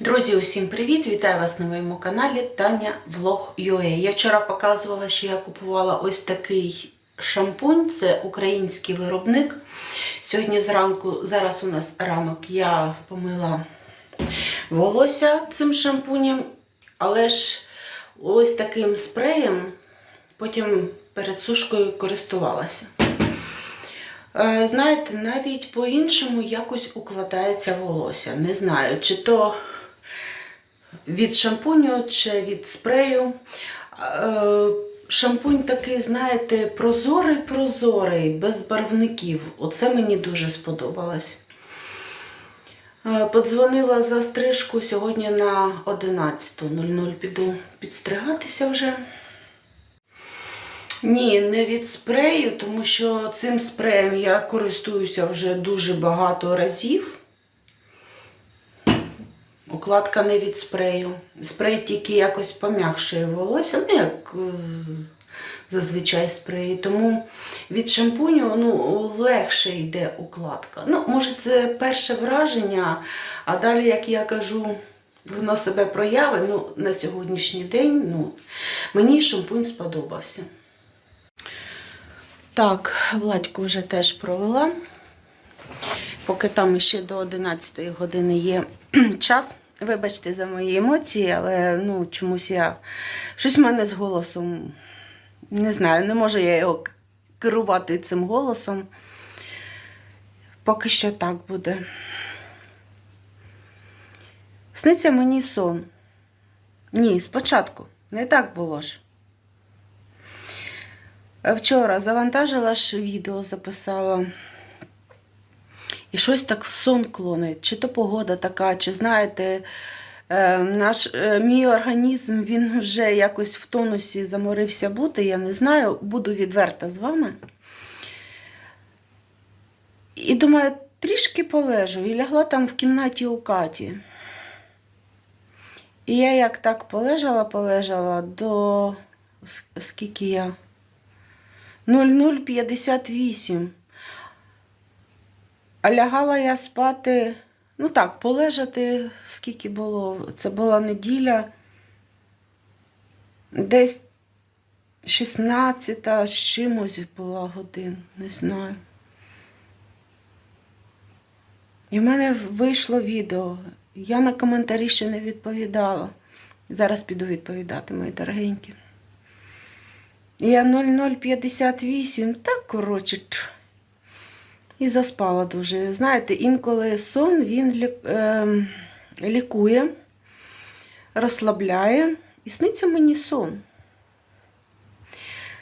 Друзі, усім привіт! Вітаю вас на моєму каналі Таня Влог UA. Я вчора показувала, що я купувала ось такий шампунь, це український виробник. Сьогодні зранку, зараз у нас ранок, я помила волосся цим шампунем, але ж ось таким спреєм потім перед сушкою користувалася. Е, Знаєте, навіть по-іншому якось укладається волосся. Не знаю, чи то від шампуню чи від спрею. Е, Шампунь такий, знаєте, прозорий-прозорий, без барвників. Оце мені дуже сподобалось. Е, Подзвонила за стрижку сьогодні на 11.00 піду підстригатися вже. Ні, не від спрею, тому що цим спреєм я користуюся вже дуже багато разів. Укладка не від спрею. Спрей тільки якось пом'якшує волосся, ну як е, зазвичай спреї. Тому від шампуню ну, легше йде укладка. Ну, може, це перше враження, а далі, як я кажу, воно себе проявить. Ну, на сьогоднішній день ну, мені шампунь сподобався. Так, Владьку вже теж провела. Поки там ще до 11 години є час. Вибачте за мої емоції, але ну, чомусь я. Щось в мене з голосом. Не знаю, не можу я його керувати цим голосом. Поки що так буде. Сниться мені сон. Ні, спочатку. Не так було ж. Вчора завантажила ж відео, записала. І щось так сон клонить. Чи то погода така, чи знаєте, е, наш, е, мій організм він вже якось в тонусі заморився бути. Я не знаю, буду відверта з вами. І думаю, трішки полежу. І лягла там в кімнаті у Каті. І я як так полежала, полежала до скільки я? 0058. А лягала я спати, ну так, полежати, скільки було. Це була неділя, десь 16 з чимось була годин, не знаю. І в мене вийшло відео. Я на коментарі ще не відповідала. Зараз піду відповідати, мої дорогенькі. Я 0058, так, коротше. І заспала дуже. Знаєте, інколи сон він ем, лікує, розслабляє. І сниться мені сон.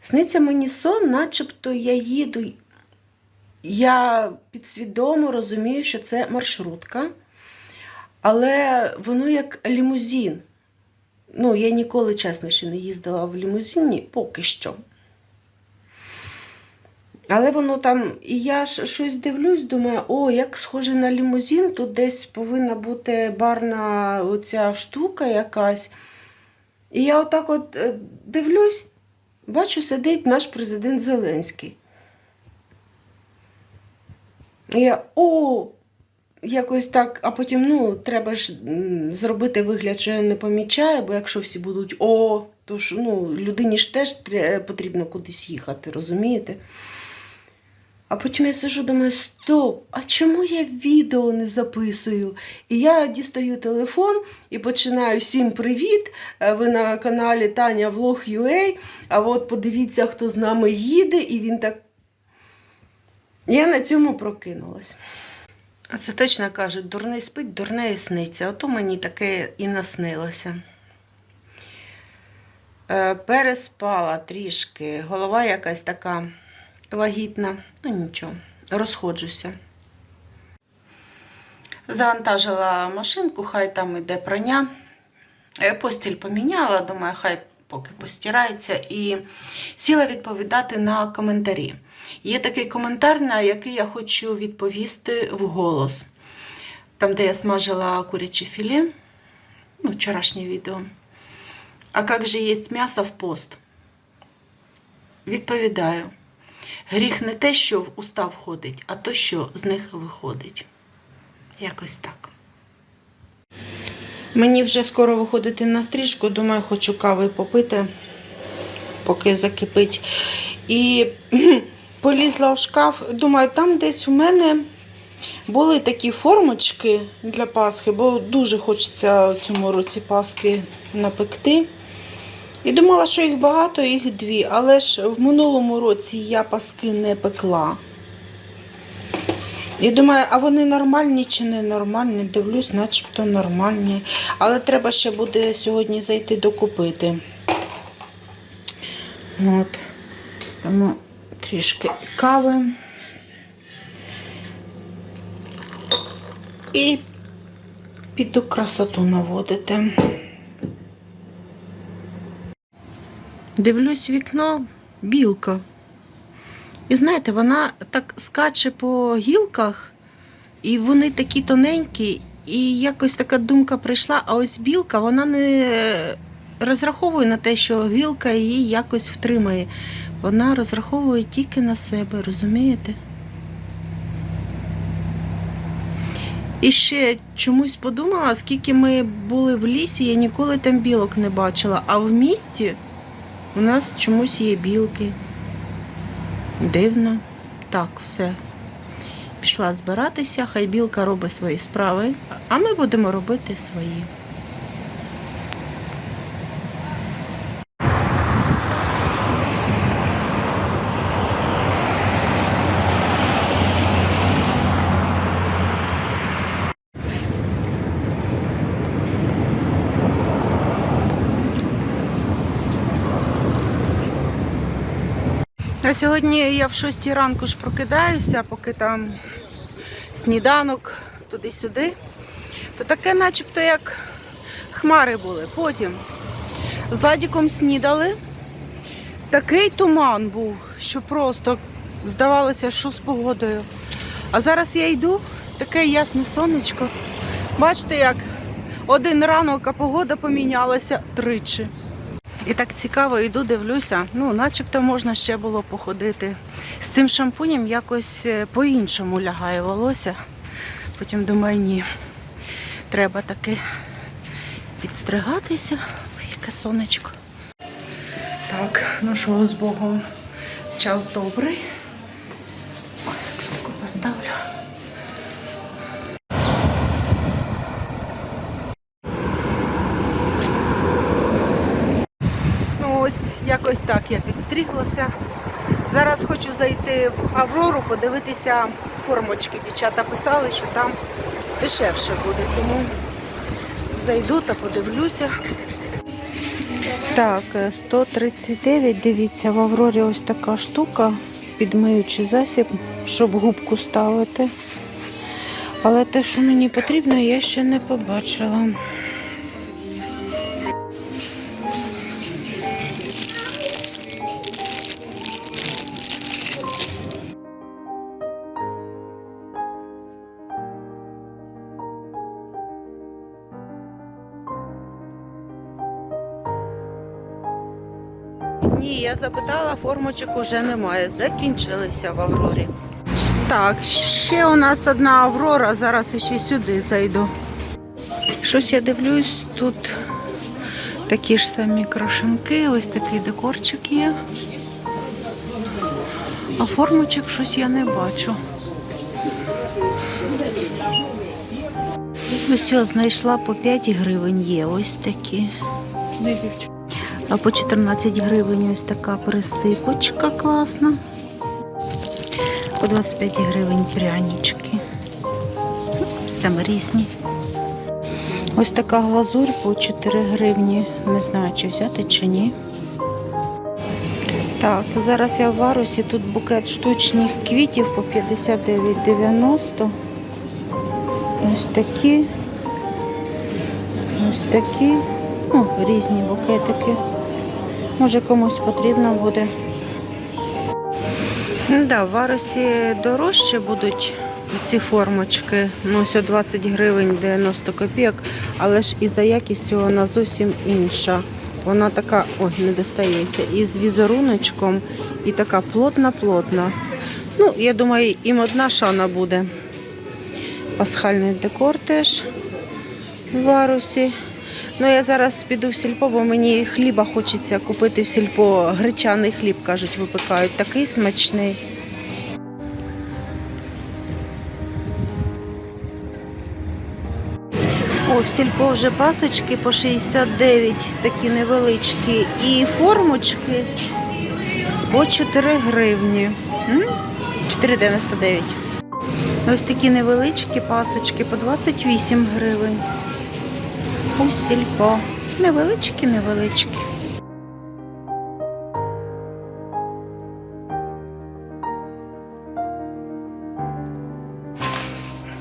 Сниться мені сон, начебто я їду. Я підсвідомо розумію, що це маршрутка, але воно як лімузин. Ну, я ніколи, чесно, ще не їздила в лімузині, поки що. Але воно там, і я ж щось дивлюсь, думаю, о, як схоже на лімузин, тут десь повинна бути барна оця штука якась. І я отак от е, дивлюсь, бачу, сидить наш президент Зеленський. І я, о, якось так, а потім, ну, треба ж зробити вигляд, що я не помічаю, бо якщо всі будуть о, то ж ну, людині ж теж потрібно кудись їхати, розумієте? А потім я сижу, думаю, стоп, а чому я відео не записую? І я дістаю телефон і починаю всім привіт. Е, Ви на каналі Таня Влог UA. А от подивіться, хто з нами їде, і він так. Я на цьому прокинулась. А це точно кажуть, дурний спить, дурне і сниться. Ото мені таке і наснилося. Е, Переспала трішки, голова якась така вагітна. Ну нічого, розходжуся. Завантажила машинку, хай там іде прання. Е, Постіль поміняла, думаю, хай поки постирається. І сіла відповідати на коментарі. Є такий коментар, на який я хочу відповісти вголос. Там, де я смажила куряче філе, ну, вчорашнє відео. А як же є м'ясо в пост? Відповідаю. Гріх не те, що в уста входить, а то, що з них виходить. Якось так. Мені вже скоро виходити на стрижку, думаю, хочу кави попити, поки закипить. І полізла в шкаф. Думаю, там десь у мене були такі формочки для Пасхи, бо дуже хочеться цьому році Пасхи напекти. І думала, що їх багато, їх дві. Але ж в минулому році я паски не пекла. І думаю, а вони нормальні чи не нормальні? Дивлюсь, начебто нормальні. Але треба ще буде сьогодні зайти докупити. От. Тому трішки кави. І піду красоту наводити. Дивлюсь вікно білка. І знаєте, вона так скаче по гілках, і вони такі тоненькі, і якось така думка прийшла, а ось білка, вона не розраховує на те, що гілка її якось втримає. Вона розраховує тільки на себе, розумієте? І ще чомусь подумала, скільки ми були в лісі, я ніколи там білок не бачила, а в місті у нас чомусь є білки. Дивно. Так, все. Пішла збиратися, хай білка робить свої справи, а ми будемо робити свої. Сьогодні я в 6 ранку ж прокидаюся, поки там сніданок туди-сюди. То таке начебто як хмари були. Потім з Ладіком снідали. Такий туман був, що просто здавалося, що з погодою. А зараз я йду, таке ясне сонечко. Бачите, як один ранок, а погода помінялася тричі. І так цікаво йду, дивлюся. Ну, начебто можна ще було походити. З цим шампунем якось е, по-іншому лягає волосся. Потім думаю, ні. Треба таки підстригатися. Ой, яке сонечко. Так, ну що, з Богом. Час добрий. Ой, сумку поставлю. Ну ось якось так я підстріглася. Зараз хочу зайти в Аврору, подивитися формочки. Дівчата писали, що там дешевше буде. Тому зайду та подивлюся. Так, е, 139, дивіться, в Аврорі ось така штука, підмиючий засіб, щоб губку ставити. Але те, що мені потрібно, я ще не побачила. Запитала, формочок уже немає. Закінчилися в Аврорі. Так, ще у нас одна Аврора, зараз ще сюди зайду. Щось я дивлюсь, тут такі ж самі крашенки, ось такий декорчик є. А формочок щось я не бачу. Ось я знайшла по 5 гривень є ось такі. А по 14 гривень ось така присипочка класна. По 25 гривень прянички. Там різні. Ось така глазурь по 4 гривні. Не знаю, чи взяти, чи ні. Так, зараз я в варусі. Тут букет штучних квітів по 59,90. Ось такі. Ось такі. Ну, різні букетики. Може комусь потрібно буде. Ну, да, в варусі дорожче будуть ці формочки. Ну, ось 20 гривень 90 копійок, але ж і за якістю вона зовсім інша. Вона така, ой, не достається, і з візеруночком, і така плотна-плотна. Ну, я думаю, їм одна шана буде. Пасхальний декор теж. в варусі. Ну, я зараз піду в сільпо, бо мені хліба хочеться купити в сільпо. Гречаний хліб, кажуть, випекають. Такий смачний. О, в сільпо вже пасочки по 69, такі невеличкі. І формочки по 4 гривні. М? 4,99. Ось такі невеличкі пасочки по 28 гривень. У сільпо. Невеличкі, невеличкі.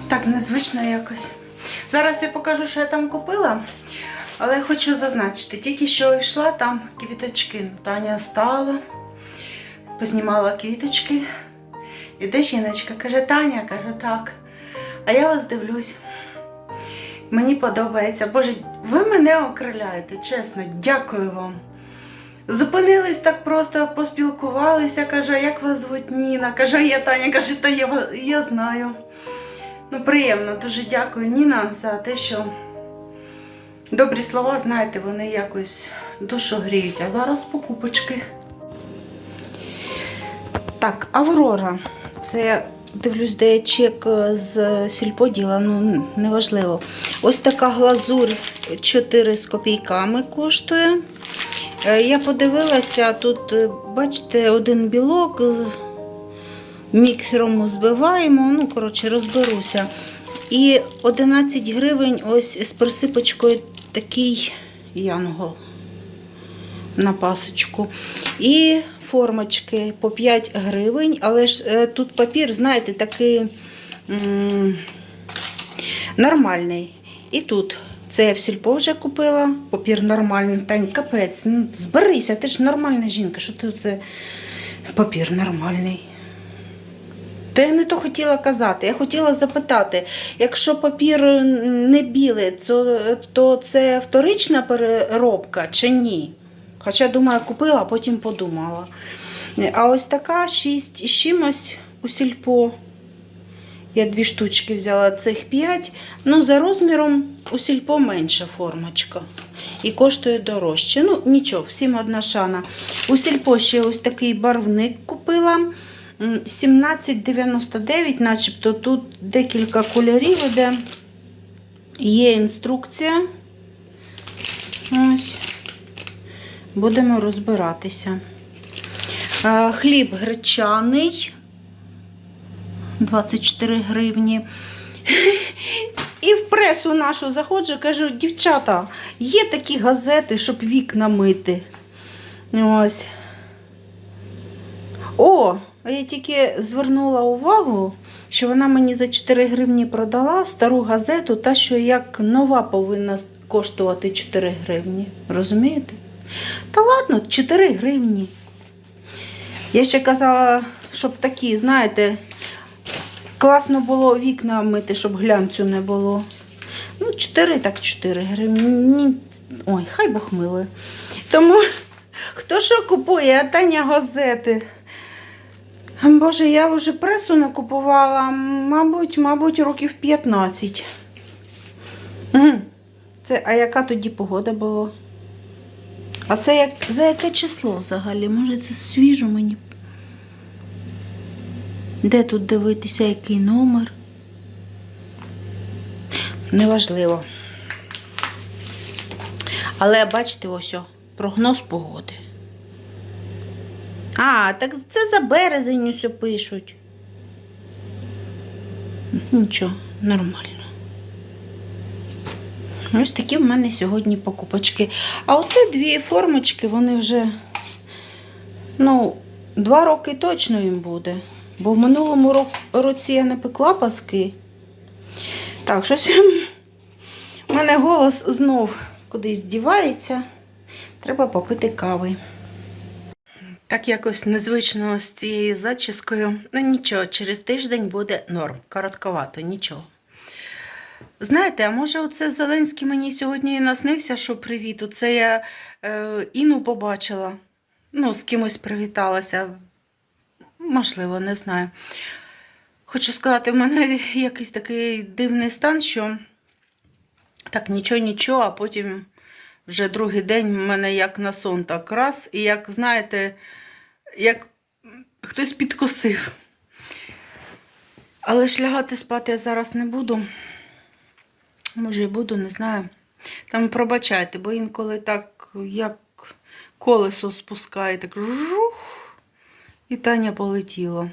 Так, незвично якось. Зараз я покажу, що я там купила. Але хочу зазначити, тільки що йшла там квіточки. Таня стала, познімала квіточки. Іде жіночка, каже, Таня, каже, так. А я вас дивлюсь. Мені подобається. Боже, ви мене окриляєте, чесно, дякую вам. Зупинились так просто, поспілкувалися, каже, як вас звуть Ніна. Каже, я Таня, каже, та я, я знаю. Ну, приємно, дуже дякую, Ніна, за те, що добрі слова, знаєте, вони якось душу гріють. А зараз покупочки. Так, Аврора. Це дивлюсь, де я чек е, з сільподіла, ну неважливо. Ось така глазурь 4 з копійками коштує. Е, Я подивилася, тут, е, бачите, один білок міксером збиваємо, ну, коротше, розберуся. І 11 гривень ось з присипочкою такий янгол на пасочку. І формочки по 5 гривень, але ж е, тут папір, знаєте, такий нормальний. І тут це я в сільпо вже купила, папір нормальний. Тань, капець, ну зберися, ти ж нормальна жінка, що ти це папір нормальний. Та я не то хотіла казати. Я хотіла запитати, якщо папір не білий, то це вторична переробка чи ні? Хоча, думаю, купила, а потім подумала. А ось така 6 з чимось у сільпо. Я дві штучки взяла цих 5. Ну, за розміром у сільпо менша формочка. І коштує дорожче. Ну, нічого, всім одна шана. У сільпо ще ось такий барвник купила. 17,99, начебто тут декілька кольорів іде. Є інструкція. Ось. Будемо розбиратися. Хліб гречаний 24 гривні. І в пресу нашу заходжу, кажу, дівчата, є такі газети, щоб вікна мити. Ось. О, я тільки звернула увагу, що вона мені за 4 гривні продала стару газету, та що як нова повинна коштувати 4 гривні. Розумієте? Та ладно, 4 гривні. Я ще казала, щоб такі, знаєте, класно було вікна мити, щоб глянцю не було. Ну, 4 так 4 гривні. Ой, хай Бог милує. Тому хто що купує, а Таня газети. Боже, я вже пресу не купувала, мабуть, мабуть, років 15. Це, а яка тоді погода була? А це як, за яке число взагалі? Може, це свіжо мені? Де тут дивитися, який номер? Неважливо. Але бачите, ось о, прогноз погоди. А, так це за березень усе пишуть. Нічого, нормально. Ось такі в мене сьогодні покупочки. А оце дві формочки, вони вже, ну, два роки точно їм буде. Бо в минулому році я не пекла паски. Так, щось у мене голос знов кудись дівається. Треба попити кави. Так якось незвично з цією зачіскою. Ну нічого, через тиждень буде норм. Коротковато, нічого. Знаєте, а може оце Зеленський мені сьогодні і наснився, що привіт. Оце я е, Іну побачила. Ну, з кимось привіталася. Можливо, не знаю. Хочу сказати, в мене якийсь такий дивний стан, що Так, нічого, нічого, а потім вже другий день в мене як на сон так раз, і як, знаєте, як хтось підкосив. Але ж лягати спати я зараз не буду. Може і буду, не знаю. Там пробачайте, бо інколи так, як колесо спускає, так жух, і Таня полетіла.